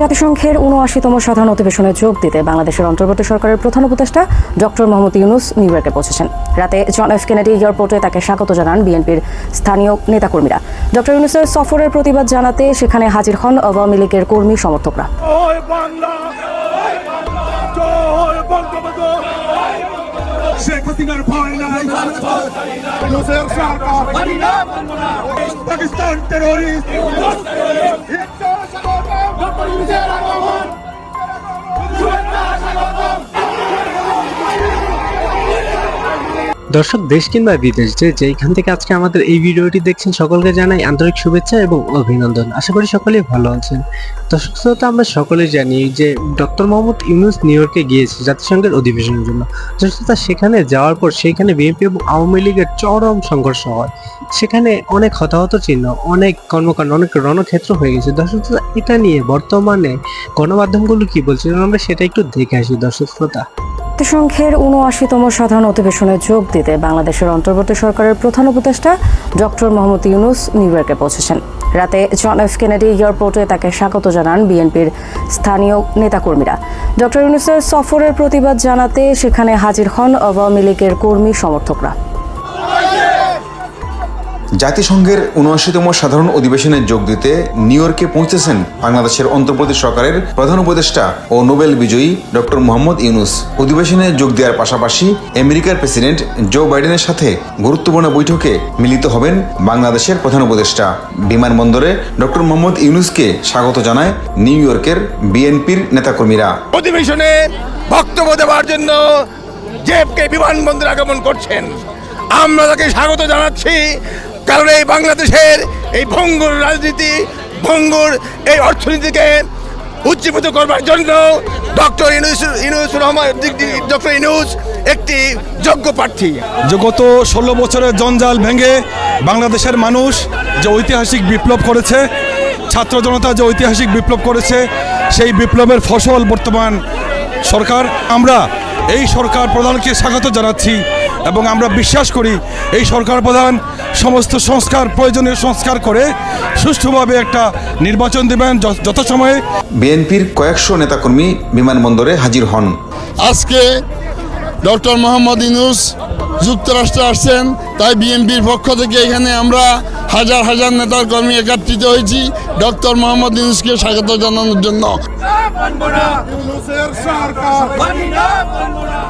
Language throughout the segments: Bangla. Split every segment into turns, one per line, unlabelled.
জাতিসংঘের উনআশিতম সাধারণ অধিবেশনে যোগ দিতে বাংলাদেশের অন্তর্বর্তী সরকারের প্রধান উপদেষ্টা ডক্টর মোহাম্মদ ইউনুস নিউ ইয়র্কে পৌঁছেছেন। রাতে জন এফ কেনেডি এয়ারপোর্টে তাকে স্বাগত জানান বিএনপির স্থানীয় নেতাকর্মীরা। ডক্টর ইউনুসের সফরের প্রতিবাদ জানাতে সেখানে হাজির হন আওয়ামী লীগের কর্মী সমর্থকরা।
পাকিস্তান
দর্শক, দেশ কিংবা বিদেশ, যে যেইখান থেকে আজকে আমাদের এই ভিডিওটি দেখছেন, সকলকে জানাই আন্তরিক শুভেচ্ছা এবং অভিনন্দন। আশা করি সকলেই ভালো আছেন। দর্শক, শ্রোতা, আমরা সকলেই জানি যে ডক্টর মোহাম্মদ ইউনুস নিউ ইয়র্কে গিয়েছে জাতিসংঘের অধিবেশনের জন্য। দর্শক সেখানে যাওয়ার পর সেখানে বিএনপি এবং আওয়ামী লীগের চরম সংঘর্ষ হয়। সেখানে অনেক হতাহত চিহ্ন, অনেক কর্মকাণ্ড, অনেক রণক্ষেত্র হয়ে গেছে। দর্শক এটা নিয়ে বর্তমানে গণমাধ্যমগুলো কি বলছে? আমরা সেটা একটু দেখে আসি, দর্শক শ্রোতা।
জাতিসংঘের উনআশিতম সাধারণ অধিবেশনে যোগ দিতে বাংলাদেশের অন্তর্বর্তী সরকারের প্রধান উপদেষ্টা ডক্টর মোহাম্মদ ইউনুস নিউ ইয়র্কে পৌঁছেছেন। রাতে জন এফ কেনেডি এয়ারপোর্টে তাকে স্বাগত জানান বিএনপির স্থানীয় নেতাকর্মীরা। ডক্টর ইউনুসের সফরের প্রতিবাদ জানাতে সেখানে হাজির হন আওয়ামী লীগের কর্মী সমর্থকরা।
জাতিসংঘের উনআশিতম সাধারণ অধিবেশনে যোগ দিতে নিউ ইয়র্কে পৌঁছেছেন বাংলাদেশের অন্তর্বর্তী সরকারের প্রধান উপদেষ্টা ও নোবেল বিজয়ী ডক্টর মোহাম্মদ ইউনুস। অধিবেশনে যোগ দেওয়ার পাশাপাশি আমেরিকার প্রেসিডেন্ট জো বাইডেনের সাথে গুরুত্বপূর্ণ বৈঠকে মিলিত হবেন বাংলাদেশের প্রধান উপদেষ্টা। বিমানবন্দরে ডক্টর মোহাম্মদ ইউনুসকে স্বাগত জানায় নিউ ইয়র্কের বিএনপির নেতাকর্মীরা।
অধিবেশনে বক্তব্য দেওয়ার জন্য জেএফকে বিমানবন্দরে আগমন করছেন। আমরা তাকে স্বাগত জানাচ্ছি। কারণ এই বাংলাদেশের এই ভঙ্গুর রাজনীতি, ভঙ্গুর এই অর্থনীতিকে উজ্জীবিত করবার জন্য ডক্টর ইনুস ইনুস রহমান ডক্টর ইনুস একটি যোগ্য প্রার্থী।
যে গত ষোলো বছরের জঞ্জাল ভেঙে বাংলাদেশের মানুষ যে ঐতিহাসিক বিপ্লব করেছে, ছাত্র জনতা যে ঐতিহাসিক বিপ্লব করেছে, সেই বিপ্লবের ফসল বর্তমান সরকার। আমরা এই সরকার প্রধানকে স্বাগত জানাচ্ছি। এবং আমরা বিশ্বাস করি এই সরকার প্রধান সমস্ত সংস্কার প্রয়োজনীয় সংস্কার করে সুষ্ঠুভাবে একটা নির্বাচন দেবেন য- যথাসময়ে
বিএনপির কয়েকশো নেতাকর্মী বিমানবন্দরে হাজির হন।
আজকে ডক্টর মোহাম্মদ ইনুস যুক্তরাষ্ট্রে আসছেন তাই বিএনপির পক্ষ থেকে এখানে আমরা হাজার হাজার নেতার কর্মী একত্রিত হয়েছি। ডক্টর মোহাম্মদ ইউনুসকে স্বাগত জানানোর জন্য।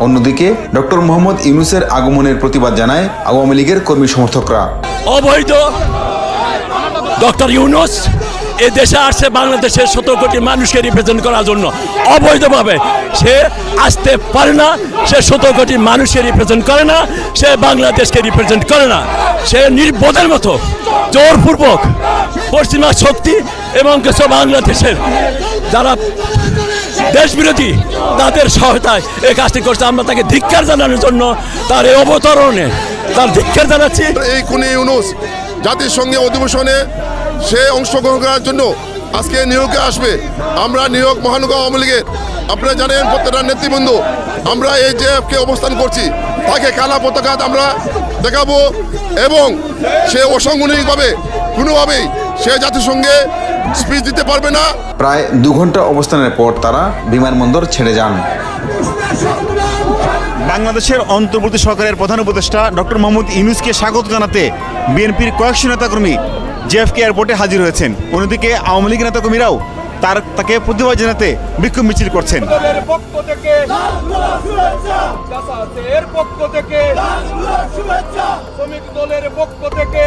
অন্যদিকে ডক্টর মোহাম্মদ ইউনুসের আগমনের প্রতিবাদ জানায় আওয়ামী লীগের কর্মী সমর্থকরা।
অবৈধ। ডক্টর ইউনুস এ দেশে আসছে বাংলাদেশের সতেরো কোটি মানুষকে রিপ্রেজেন্ট করার জন্য। অবৈধভাবে। সে আসতে পারে না, সে সতেরো কোটি মানুষকে রিপ্রেজেন্ট করে না, সে বাংলাদেশকে রিপ্রেজেন্ট করে না। সে নির্বোধের মতো, জোরপূর্বক পশ্চিমা শক্তি এবং কিছু বাংলাদেশের যারা দেশ বিরোধী তাদের সহায়তায় এই কাজটি করছে। আমরা তাকে ধিক্কার জানানোর জন্য তার এই অবতরণে, তার ধিক্কার জানাচ্ছি।
এই খুনি ইউনুস জাতিসংঘে অধিবেশনে সে অংশগ্রহণ করার জন্য আজকে নিয়োগে আসবে। আমরা নিয়োগ মহানগর আওয়ামী লীগের। আপনারা জানেন প্রত্যেকটা নেতৃবৃন্দ আমরা এই জেএফকে অবস্থান করছি। তাকে কালা পতাকা আমরা দেখাবো এবং সে অসাংগঠনিকভাবে কোনোভাবেই সে জাতিসংঘে স্পিচ দিতে পারবে না।
প্রায় দু ঘণ্টা অবস্থানের পর তারা বিমানবন্দর ছেড়ে যান।
বাংলাদেশের অন্তর্বর্তী সরকারের প্রধান উপদেষ্টা ডক্টর মোহাম্মদ ইউনুসকে স্বাগত জানাতে বিএনপির কয়েকশো নেতাকর্মী জেএফকে এয়ারপোর্টে হাজির হয়েছেন। অন্যদিকে আওয়ামী লীগ নেতা কর্মীরাও তার তাকে প্রতিবাদ জানাতে বিক্ষোভ মিছিল করছেন।
পক্ষ থেকে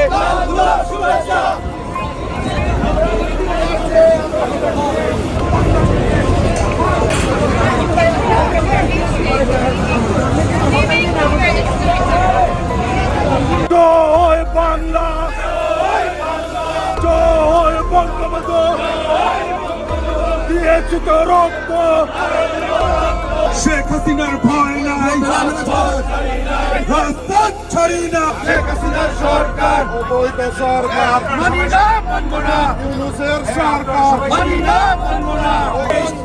হাসিনার ভয় নাই। রাজপথ ছাড়ি না। শেখ হাসিনার সরকার। অবৈধ সরকার। মানি না মানব না। ইউনুসের সরকার মানি না মানব না।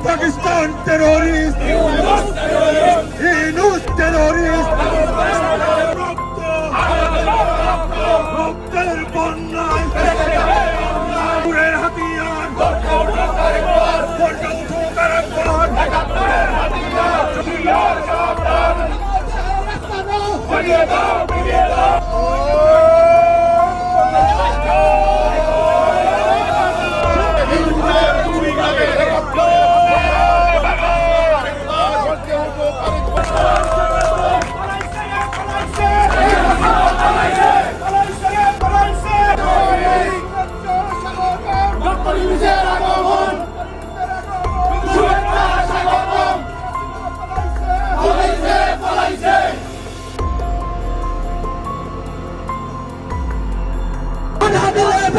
Pakistan terrorist Yunus Liberdade!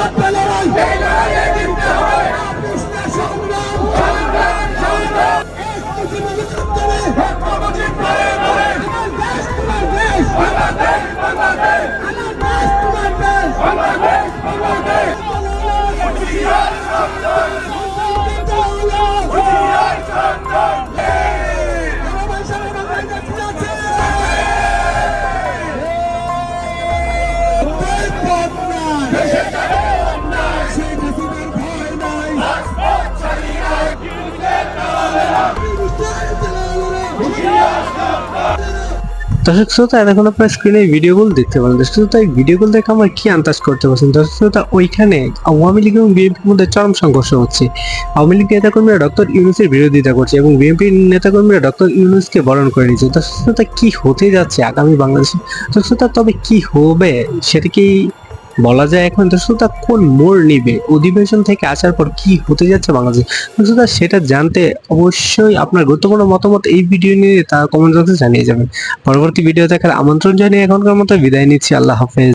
ছাত্র লড়াই সংগ্রাম সংগ্রাম সংগ্রাম
দর্শক শ্রোতা, এখন আপনার স্ক্রিনে ভিডিওগুলো দেখতে পারেন। দর্শক শ্রোতা, এই ভিডিওগুলো দেখে আমরা কি আন্দাজ করতে পারছেন দর্শক শ্রোতা, ওইখানে আওয়ামী লীগ এবং বিএনপির মধ্যে চরম সংঘর্ষ হচ্ছে। আওয়ামী লীগ নেতাকর্মীরা ডক্টর ইউনুসের বিরোধিতা করছে এবং বিএনপির নেতাকর্মীরা ডক্টর ইউনুসকে বরণ করে নিয়েছে দর্শক শ্রোতা, কি হতে যাচ্ছে আগামী বাংলাদেশে? দর্শক শ্রোতা, তবে কি হবে, সেটা কি বলা যায় এখন দর্শকতা কোন মোড় নিবে? অধিবেশন থেকে আসার পর কি হতে যাচ্ছে বাংলাদেশ? দর্শকতা সেটা জানতে অবশ্যই আপনার গুরুত্বপূর্ণ মতামত এই ভিডিও নিয়ে তা কমেন্ট বক্সে জানিয়ে যাবেন। পরবর্তী ভিডিও দেখার আমন্ত্রণ জানিয়ে এখনকার মতো বিদায় নিচ্ছি। আল্লাহ হাফেজ।